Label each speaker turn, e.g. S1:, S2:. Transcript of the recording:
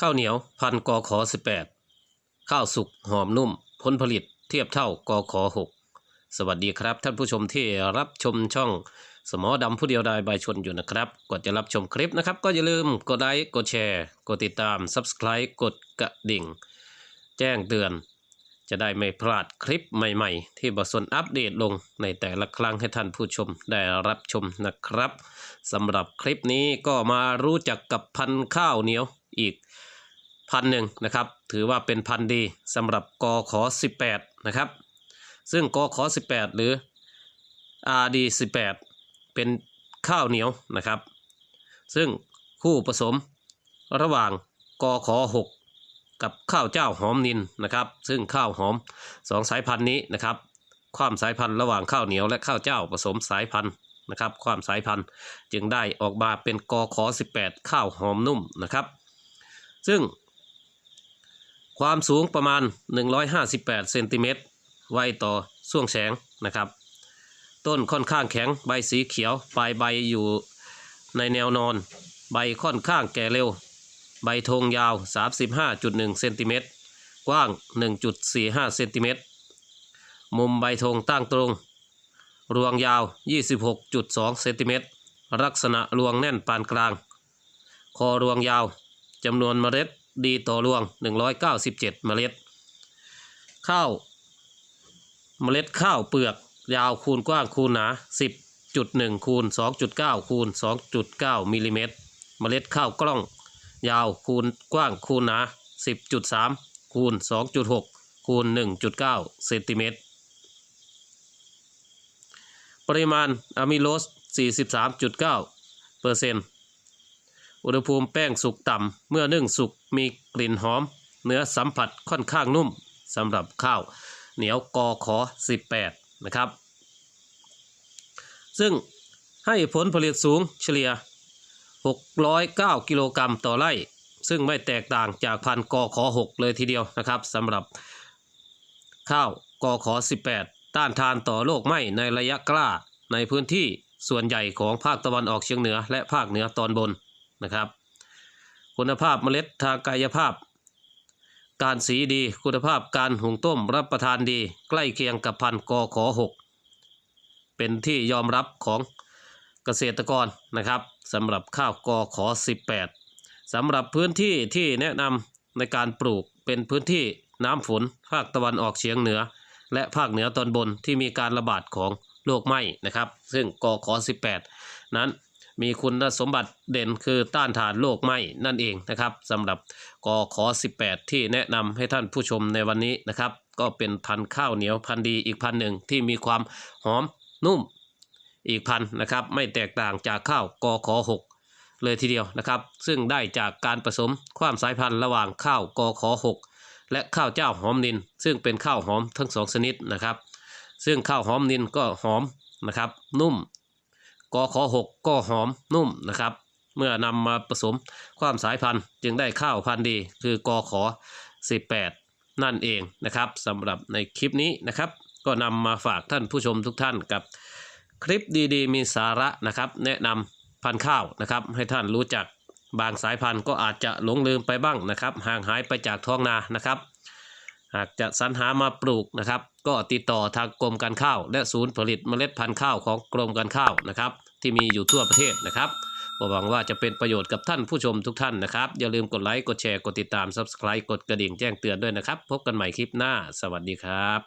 S1: ข้าวเหนียวพันกอขอ18ข้าวสุกหอมนุ่ม ผลผลิตเทียบเท่ากอขอ6สวัสดีครับ ท่านผู้ชมที่รับชมช่องสมอดำผู้เดียวดายใบชนอยู่นะครับก่อนจะรับชมคลิปนะครับ ก็อย่าลืมกดไลค์กดแชร์ กดติดตาม Subscribe กดกระดิ่ง แจ้งเตือน จะได้ไม่พลาดคลิปใหม่ๆ ที่บสนอัปเดตลงในแต่ละครั้งให้ท่านผู้ชมได้รับชมนะครับสำหรับคลิปนี้ก็มารู้จักกับพันธุ์ข้าวเหนียวอีกพันหนึ่งนะครับ ถือว่าเป็นพันธุ์ดีสำหรับกอขอ18 นะครับ ซึ่งกอขอ18 หรือ RD 18 เป็นข้าวเหนียวนะครับ ซึ่งคู่ผสมระหว่างกอขอ6 กับข้าวเจ้าหอมนินนะครับ ซึ่งข้าวหอมสองสายพันธุ์นี้นะครับ ความสายพันธุ์ระหว่างข้าวเหนียวและข้าวเจ้าผสมสายพันธุ์นะครับ ความสายพันธุ์จึงได้ออกมาเป็นกอขอ18 ข้าวหอมนุ่มนะครับ ซึ่ง ความสูงประมาณ 158เซนติเมตรไวต่อช่วงแสงนะครับ ต้นค่อนข้างแข็งใบสีเขียว ปลายใบอยู่ในแนวนอน ใบค่อนข้างแก่เร็ว ใบธงยาว 35.1 เซนติเมตร กว้าง 1.45 เซนติเมตร มุมใบธงตั้งตรง รวงยาว 26.2 เซนติเมตร ลักษณะรวงแน่นปานกลาง คอรวงยาว จำนวนเมล็ดดีต่อรวง 197 เมล็ด ข้าว เมล็ดข้าวเปลือก ยาวคูณกว้างคูณหนา 10.1 คูณ 2.9 คูณ 2.9 มิลลิเมตร เมล็ดข้าวกล้อง ยาวคูณกว้างคูณหนา 10.3 คูณ 2.6 คูณ 1.9 เซนติเมตร ปริมาณอะมิโลส 43.9เปอร์เซ็นต์อุณหภูมิแป้งสุกต่ำ เมื่อนึ่งสุกมีกลิ่นหอม เนื้อสัมผัสค่อนข้างนุ่มสำหรับข้าวเหนียวกอขอ 18 นะครับ ซึ่งให้ผลผลิตสูงเฉลี่ย 609 กิโลกรัมต่อไร่ ซึ่งไม่แตกต่างจากพันกอขอ6เลยทีเดียวนะครับสำหรับข้าวกอขอ18 ต้านทานต่อโรคไหม้ในระยะกล้าในพื้นที่ส่วนใหญ่ของภาคตะวันออกเฉียงเหนือและภาคเหนือตอนบนนะครับ คุณภาพเมล็ดทางกายภาพ การสีดีคุณภาพการหุงต้มรับประทานดี ใกล้เคียงกับพันกอขอ6เป็นที่ยอมรับของ เกษตรกรนะครับสำหรับข้าวกอขอ 18สำหรับพื้นที่ที่แนะนำในการปลูกเป็นพื้นที่น้ำฝนภาคตะวันออกเฉียงเหนือ และภาคเหนือตอนบนที่มีการระบาดของโรคไหม้นะครับ ซึ่งกอขอ 18 นั้นมีคุณสมบัติเด่นคือต้านทานโรคไหม้นั่นเองนะครับสำหรับกอขอ 18 ที่แนะนำให้ท่านผู้ชมในวันนี้นะครับ ก็เป็นพันธุ์ข้าวเหนียวพันธุ์ดีอีกพันธุ์หนึ่งที่มีความหอมนุ่ม อีกพันนะครับไม่แตกต่างจากข้าวกอขอ6เลยทีเดียวนะครับ ซึ่งได้จากการผสมความสายพันธุ์ระหว่างข้าวกอขอ6และข้าวเจ้าหอมนิน ซึ่งเป็นข้าวหอมทั้งสองชนิดนะครับ ซึ่งข้าวหอมนินก็หอมนะครับ นุ่มกอขอหกก็หอมนุ่มนะครับ เมื่อนำมาผสมความสายพันธุ์จึงได้ข้าวพันธุ์ดี คือกอขอ 18 นั่นเองนะครับสำหรับในคลิปนี้นะครับ ก็นำมาฝากท่านผู้ชมทุกท่านกับ คลิปดีๆ มีสาระนะครับ แนะนำพันธุ์ข้าวนะครับ ให้ท่านรู้จักบางสายพันธุ์ก็อาจจะหลงลืมไปบ้างนะครับ ห่างหายไปจากท้องนานะครับ หากจะสรรหามาปลูกนะครับ ก็ติดต่อทางกรมการข้าว และศูนย์ผลิตเมล็ดพันธุ์ข้าวของกรมการข้าวนะครับ ที่มีอยู่ทั่วประเทศนะครับก็หวังว่าจะเป็นประโยชน์กับท่านผู้ชมทุกท่านนะครับ อย่าลืมกดไลค์ กดแชร์ กดติดตาม Subscribe กดกระดิ่งแจ้งเตือนด้วยนะครับ พบกันใหม่คลิปหน้า สวัสดีครับ